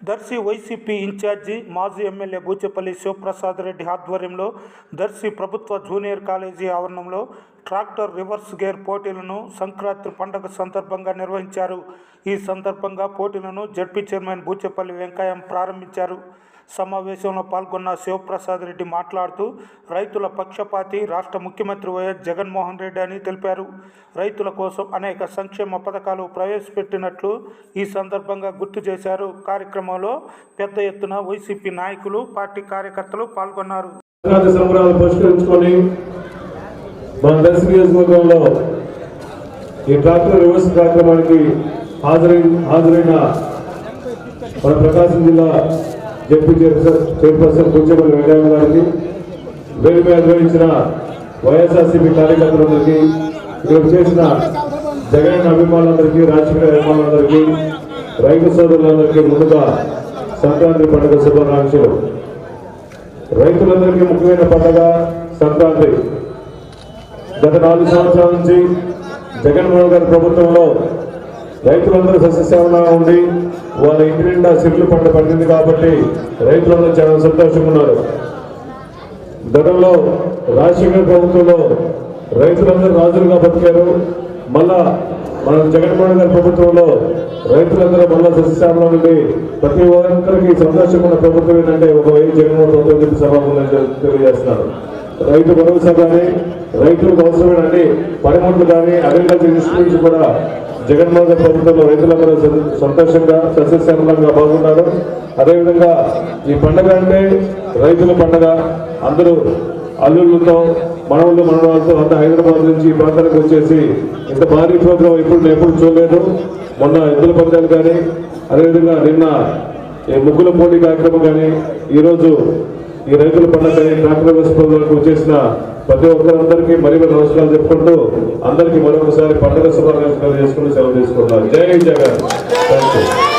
Darsi YCP incharge మాజీ MLA Bucheppalli Sivaprasad Reddy ఆధ్వర్యంలో దర్శి ప్రభుత్వ జూనియర్ కాలేజీ ఆవరణంలో ట్రాక్టర్ రివర్స్ గేర్ పోటీలను సంక్రాంతి పండుగ సందర్భంగా నిర్వహించారు. ఈ సందర్భంగా పోటీలను జడ్పీ చైర్మన్ బూచెపల్లి వెంకయ్య ప్రారంభించారు. సమావేశంలో పాల్గొన్న శివప్రసాద్ రెడ్డి మాట్లాడుతూ రైతుల పక్షపాతి రాష్ట్ర ముఖ్యమంత్రి వైఎస్ జగన్మోహన్ రెడ్డి అని తెలిపారు. రైతుల కోసం అనేక సంక్షేమ పథకాలు ప్రవేశపెట్టినట్లు ఈ సందర్భంగా గుర్తు చేశారు. కార్యక్రమంలో పెద్ద ఎత్తున వైసీపీ నాయకులు పార్టీ కార్యకర్తలు పాల్గొన్నారు. మన దశ నియోజకవర్గంలో ఈ ట్రాక్టర్ రివర్స్ కార్యక్రమానికి హాజరై హాజరైన మన ప్రకాశం జిల్లా జడ్పీ చైర్పర్సన్ చైర్పర్సన్ కూర్చోబడి వెంకయ్య గారికి వేదిక నిర్వహించిన వైఎస్ఆర్సీపీ కార్యకర్తలందరికీ ఇక్కడ చేసిన జగన్ అభిమానులందరికీ రాజకీయ అభిమానులందరికీ రైతు సోదరులందరికీ ముందుగా సంక్రాంతి పండుగ శుభాకాంక్షలు. రైతులందరికీ ముఖ్యమైన పండుగ సంక్రాంతి. గత నాలుగు సంవత్సరాల నుంచి జగన్మోహన్ గారి ప్రభుత్వంలో రైతులందరూ సస్యశ్యామలంగా ఉండి వాళ్ళ ఇంటి నిండా సిర్లు పంట పండింది కాబట్టి రైతులందరూ చాలా సంతోషంగా ఉన్నారు. గతంలో రాజశేఖర ప్రభుత్వంలో రైతులందరూ రాజులుగా బతికారు. మళ్ళా మన జగన్మోహన్ గారి ప్రభుత్వంలో రైతులందరూ మళ్ళా సస్యశ్యామలం నుండి ప్రతి ఒక్కరికి సంతోషంగా ఉన్న ప్రభుత్వం ఏంటంటే ఒక వైపు జగన్మోహన్ ప్రభుత్వం చెప్పి సభకు తెలియజేస్తున్నారు. రైతు భరోసా కానీ రైతులకు అవసరమైన అన్ని పనిముట్లు కానీ అగ్రికల్చర్ ఇన్స్టిట్యూట్స్ కూడా జగన్మోహన్ ప్రభుత్వంలో రైతులందరూ సంతోషంగా సస్యశ్యామలంగా బాగున్నారు. అదేవిధంగా ఈ పండగ అంటే రైతుల పండగ. అందరూ అల్లుళ్ళతో మనవులు మనవాళ్ళతో అంతా హైదరాబాద్ నుంచి ఈ ప్రాంతానికి వచ్చేసి ఇంత భారీ ప్రోగ్రాం ఎప్పుడు నేను ఎప్పుడు చూడలేదు. మొన్న ఎద్దుల పందాలు కానీ అదేవిధంగా నిన్న ఈ ముగ్గుల పోటీ కార్యక్రమం కానీ ఈరోజు ఈ రైతుల పండుగ ట్రాక్టర్ వేసుకోవడానికి వచ్చేసిన ప్రతి ఒక్కరందరికీ మరి మరి నమస్కారాలు చెప్పుకుంటూ అందరికీ మరొకసారి పండుగ శుభాకాంక్షలు చేసుకుని సెలవు తీసుకుంటున్నారు జై జగన్ థ్యాంక్ యూ